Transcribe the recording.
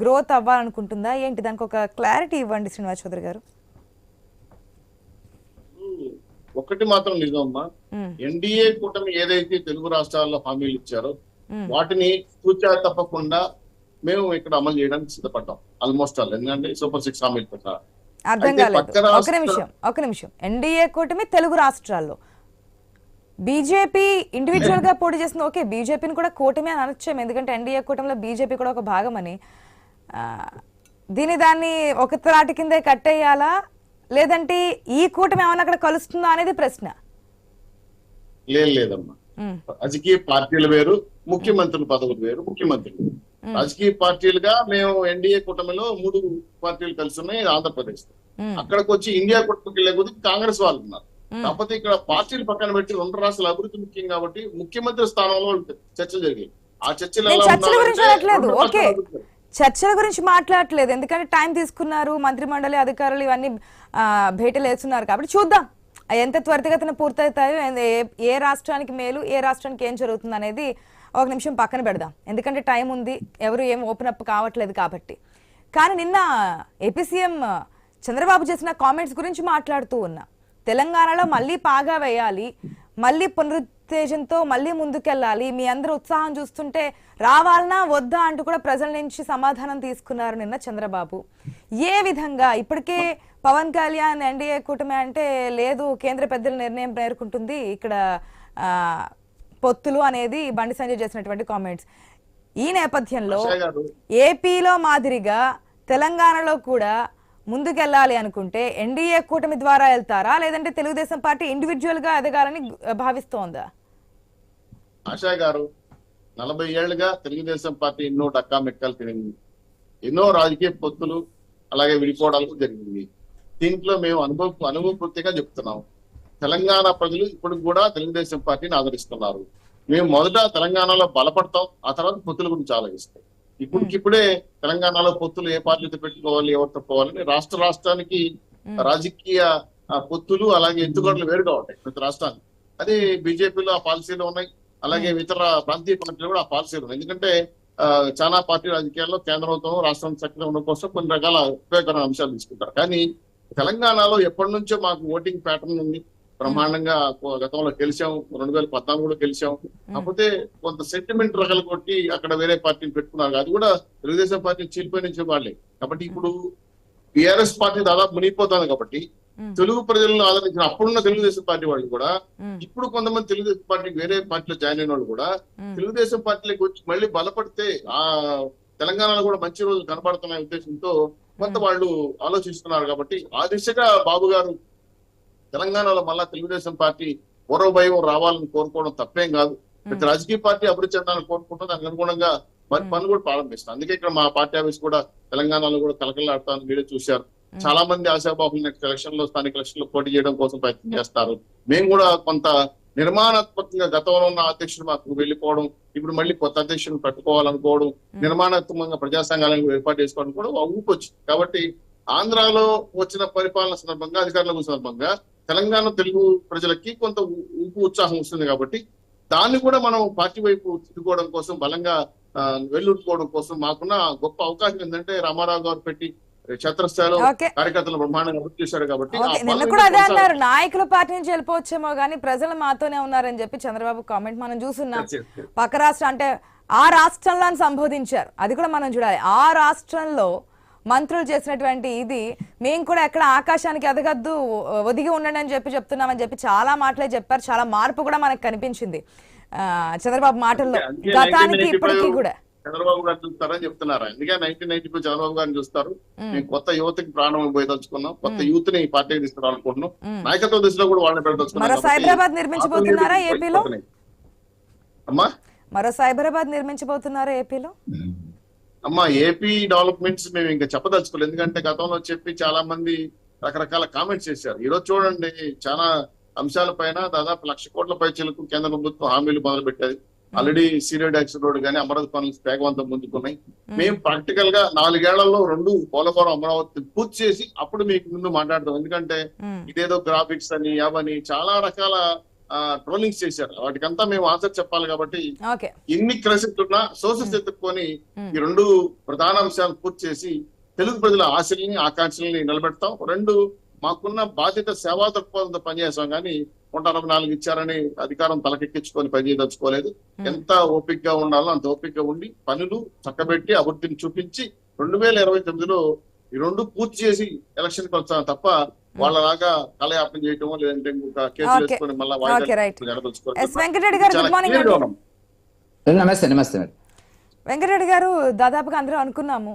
Growth అవ్వాలనుకుంటుందా? ఏంటి? దానికి ఒక క్లారిటీ ఇవ్వండి శ్రీనివాస్ చౌదరి గారు. ఒకటి మాత్రం నిజమమ్మా మ్మ్. ఎన్డీఏ కూటమి ఏదైతే తెలుగు రాష్ట్రాల్లో హామీలు ఇచ్చారో. వాటిని తూచా తప్పకుండా మేము ఇక్కడ అమలు చేయడానికి సిద్ధపడ్డాం. ఆల్మోస్ట్ ఆల్ ఎందుకంటే సూపర్ సిక్స్ హామీల ప్రకారం అర్థం కాలేదు. ఒక నిమిషం ఒక నిమిషం. ఎన్డీఏ కూటమి తెలుగు రాష్ట్రాల్లో. బీజేపీ ఇండివిజువల్గా పోటీ చేస్తుంది. ఓకే బీజేపీని కూడా కూటమి అని అనొచ్చాము. ఎందుకంటే ఎన్డీఏ కూటమిలో బీజేపీ కూడా ఒక భాగం అని. దీని దాన్ని ఒక త్రాటి కిందే కట్టేయాలా? లేదంటే ఈ కూటమి ఏమైనా అక్కడ కలుస్తుందా అనేది ప్రశ్న. లేదు లేదమ్మా. రాజకీయ పార్టీలు వేరు ముఖ్యమంత్రుల పదవులు వేరు ముఖ్యమంత్రులు. రాజకీయ పార్టీలుగా మేము ఎన్డీఏ కూటమిలో మూడు పార్టీలు కలిసి ఉన్నాయి ఆంధ్రప్రదేశ్ అక్కడికి వచ్చి ఇండియా కూటమికి వెళ్ళే కాంగ్రెస్ వాళ్ళు ఉన్నారు. కాకపోతే ఇక్కడ పార్టీలు పక్కన పెట్టి రెండు రాష్ట్రాల అభివృద్ధి ముఖ్యం కాబట్టి ముఖ్యమంత్రి స్థానంలో చర్చలు జరిగాయి ఆ చర్చలు ఓకే. చర్చల గురించి మాట్లాడట్లేదు. ఎందుకంటే టైం తీసుకున్నారు మంత్రిమండలి అధికారులు ఇవన్నీ భేటీలు వేస్తున్నారు కాబట్టి చూద్దాం. ఎంత త్వరితగతిన పూర్తవుతాయో ఏ రాష్ట్రానికి మేలు ఏ రాష్ట్రానికి ఏం జరుగుతుంది అనేది ఒక నిమిషం పక్కన పెడదాం. ఎందుకంటే టైం ఉంది ఎవరు ఏం ఓపెన్ అప్ కావట్లేదు కాబట్టి. కానీ నిన్న ఏపీ సీఎం చంద్రబాబు చేసిన కామెంట్స్ గురించి మాట్లాడుతూ ఉన్నా. తెలంగాణలో మళ్ళీ పాగా వేయాలి మళ్ళీ పునరుత్తేజంతో మళ్ళీ ముందుకెళ్ళాలి మీ అందరూ ఉత్సాహం చూస్తుంటే రావాలనా వద్దా అంటూ కూడా ప్రజల నుంచి సమాధానం తీసుకున్నారు నిన్న చంద్రబాబు. ఏ విధంగా? ఇప్పటికే పవన్ కళ్యాణ్ ఎన్డీఏ కూటమి అంటే లేదు కేంద్ర పెద్దల నిర్ణయం పేర్కొంటుంది. ఇక్కడ పొత్తులు అనేది బండి సంజయ్ చేసినటువంటి కామెంట్స్ ఈ నేపథ్యంలో ఏపీలో మాదిరిగా తెలంగాణలో కూడా ముందుకెళ్ళాలి అనుకుంటే ఎన్డీఏ కూటమి ద్వారా వెళ్తారా? లేదంటే తెలుగుదేశం పార్టీ ఇండివిజువల్గా ఎదగాలని భావిస్తోందా? ఆశా గారు నలభై ఏళ్ళుగా తెలుగుదేశం పార్టీ ఎన్నో డక్కా మెక్కలు తిరిగింది. ఎన్నో రాజకీయ పొత్తులు అలాగే విడిపోవడాలు జరిగింది. దీంట్లో మేము అనుభవ అనుభవపూర్తిగా చెప్తున్నాం. తెలంగాణ ప్రజలు ఇప్పుడు కూడా తెలుగుదేశం పార్టీని ఆదరిస్తున్నారు. మేము మొదట తెలంగాణలో బలపడతాం ఆ తర్వాత పొత్తుల గురించి ఆలోచిస్తాం. ఇప్పటికిప్పుడే తెలంగాణలో పొత్తులు ఏ పార్టీతో పెట్టుకోవాలి ఎవరితో పోవాలని రాష్ట్ర రాష్ట్రానికి రాజకీయ పొత్తులు అలాగే ఎత్తుగడలు వేరుగా ఉంటాయి ప్రతి రాష్ట్రానికి. అదే బీజేపీలో ఆ పాలసీలు ఉన్నాయి అలాగే ఇతర ప్రాంతీయ పార్టీలు కూడా ఆ పాలసీలు ఉన్నాయి. ఎందుకంటే చాలా పార్టీ రాజకీయాల్లో కేంద్రంతో రాష్ట్రం చక్కగా ఉండడం కోసం కొన్ని రకాల ఉపయోగకరమైన అంశాలు తీసుకుంటారు. కానీ తెలంగాణలో ఎప్పటి నుంచో మాకు ఓటింగ్ ప్యాటర్న్ ఉంది. బ్రహ్మాండంగా గతంలో గెలిచాం రెండు వేల పద్నాలుగులో గెలిచాం కాకపోతే కొంత సెంటిమెంట్ రకాలు కొట్టి అక్కడ వేరే పార్టీని పెట్టుకున్నారు అది కూడా తెలుగుదేశం పార్టీ చీలిపోయి నుంచి వాళ్ళే కాబట్టి ఇప్పుడు బీఆర్ఎస్ పార్టీ దాదాపు మునిగిపోతుంది కాబట్టి. తెలుగు ప్రజలను ఆదరించిన అప్పుడున్న తెలుగుదేశం పార్టీ వాళ్ళు కూడా. ఇప్పుడు కొంతమంది తెలుగుదేశం పార్టీకి వేరే పార్టీలో జాయిన్ అయిన వాళ్ళు కూడా. తెలుగుదేశం పార్టీలోకి వచ్చి మళ్ళీ బలపడితే ఆ తెలంగాణలో కూడా మంచి రోజులు కనపడుతున్న ఉద్దేశంతో కొంత వాళ్ళు ఆలోచిస్తున్నారు కాబట్టి ఆ దిశగా బాబు గారు తెలంగాణలో మళ్ళా తెలుగుదేశం పార్టీ పూర్వభయం రావాలని కోరుకోవడం తప్పేం కాదు. ప్రతి రాజకీయ పార్టీ అభివృద్ధి చెందాలని కోరుకుంటుంది దానికి అనుగుణంగా మరి పనులు కూడా ప్రారంభిస్తాం అందుకే ఇక్కడ మా పార్టీ ఆఫీస్ కూడా తెలంగాణలో కూడా కలకలాడుతాను మీరే చూశారు. చాలా మంది ఆశాబాబులు నెక్స్ట్ ఎలక్షన్లో స్థానిక ఎలక్షన్లో పోటీ చేయడం కోసం ప్రయత్నం చేస్తారు. మేము కూడా కొంత నిర్మాణాత్మకంగా గతంలో ఉన్న అధ్యక్షుడు మాకు వెళ్ళిపోవడం ఇప్పుడు మళ్ళీ కొత్త అధ్యక్షుడు పెట్టుకోవాలనుకోవడం నిర్మాణాత్మకంగా ప్రజా సంఘాలను ఏర్పాటు చేసుకోవడం కూడా ఒక ఊపు వచ్చింది. కాబట్టి ఆంధ్రాలో వచ్చిన పరిపాలన సందర్భంగా అధికారులకు సందర్భంగా తెలంగాణ తెలుగు ప్రజలకి కొంత ఊపు ఉత్సాహం వస్తుంది కాబట్టి దాన్ని కూడా మనం పార్టీ వైపు తిరుగుకోవడం కోసం బలంగా వెల్లుట్టుకోవడం కోసం మాకున్న గొప్ప అవకాశం ఏంటంటే రామారావు గారు పెట్టి క్షేత్రస్థాయిలో ఓకే. కార్యకర్తలు బ్రహ్మాండంగా అభివృద్ధి చేశారు కాబట్టి ఆ ఓకే. నిన్న పాలన కూడా అదే కొనసాగుతుంది. అన్నారు. నాయకుల పార్టీ నుంచి వెళ్ళిపోవచ్చేమో కానీ ప్రజలు మాతోనే ఉన్నారని చెప్పి చంద్రబాబు కామెంట్ మనం చూస్తున్నాం. పక్క రాష్ట్రం అంటే ఆ రాష్ట్రంలో అని సంబోధించారు. అది కూడా మనం చూడాలి. ఆ రాష్ట్రంలో మంత్రులు చేసినటువంటి ఇది మేము కూడా ఎక్కడ ఆకాశానికి ఎదగద్దు ఒదిగి ఉండండి అని చెప్పి చెప్తున్నామని చెప్పి చాలా మాటలే చెప్పారు చాలా మార్పు కూడా మనకు కనిపించింది. ఆ, చంద్రబాబు మాటల్లో. గతానికి 1995 ఇప్పటికీ కూడా. చంద్రబాబు గారు చూస్తారని చెప్తున్నారు. అందుకే నైన్టీన్ నైన్టీ ఫైవ్ చంద్రబాబు గారిని చూస్తారు. మేము. కొత్త యువతకి ప్రాణం పోయదలుచుకున్నాం. కొత్త యూత్ని పార్టీకి తీసుకురావాలనుకుంటున్నాం. నాయకత్వ దిశలో కూడా వాళ్ళని పెట్టదలుచుకున్నాం సైబరాబాద్ నిర్మించబోతున్నారా ఏపీలో. అమ్మా? మరో సైబరాబాద్ నిర్మించబోతున్నారా ఏపీలో? అమ్మా ఏపీ డెవలప్మెంట్స్ మేము ఇంకా చెప్పదలుచుకోలేదు. ఎందుకంటే గతంలో చెప్పి చాలా మంది రకరకాల కామెంట్స్ చేశారు. ఈ రోజు చూడండి చాలా అంశాల పైన దాదాపు లక్ష కోట్ల పైచలకు కేంద్ర ప్రభుత్వం హామీలు మొదలు పెట్టారు ఆల్రెడీ సీరియల్ డాక్స్ రోడ్ కానీ అమరావతి పనులు వేగవంతం ముందుకున్నాయి. మేము. ప్రాక్టికల్గా నాలుగేళ్ళలో రెండు పోలవరం అమరావతి పూర్తి చేసి అప్పుడు మీకు ముందు మాట్లాడతాం. ఎందుకంటే ఇదేదో గ్రాఫిక్స్ అని అవని చాలా రకాల ట్రోలింగ్స్ చేశారు. వాటికంతా మేము ఆన్సర్ చెప్పాలి కాబట్టి ఎన్ని క్రసిట్లు ఉన్నా సోర్సెస్ ఎత్తుక్కొని ఈ రెండు ప్రధాన అంశాలను పూర్తి చేసి తెలుగు ప్రజల ఆశల్ని ఆకాంక్షల్ని నిలబెడతాం. రెండు మాకున్న బాధ్యత సేవా దృక్పథంతో పనిచేస్తాం కానీ నూట అరవై నాలుగు ఇచ్చారని అధికారం తలకెక్కించుకొని పనిచేయదలుచుకోలేదు ఎంత ఓపిక్గా ఉండాలో అంత ఓపిక్గా ఉండి పనులు చక్కబెట్టి అభివృద్ధిని చూపించి రెండు వేల ఇరవై తొమ్మిదిలో ఈ రెండు పూర్తి చేసి ఎలక్షన్కి వచ్చాం తప్ప వాళ్ళలాగా కలయాపన చేయటం లేదంటే ఇంకొక కేసులు. వేసుకొని మళ్ళీ. నమస్తే నమస్తే మేడం వెంకటరెడ్డి గారు దాదాపుగా అందరూ అనుకున్నాము.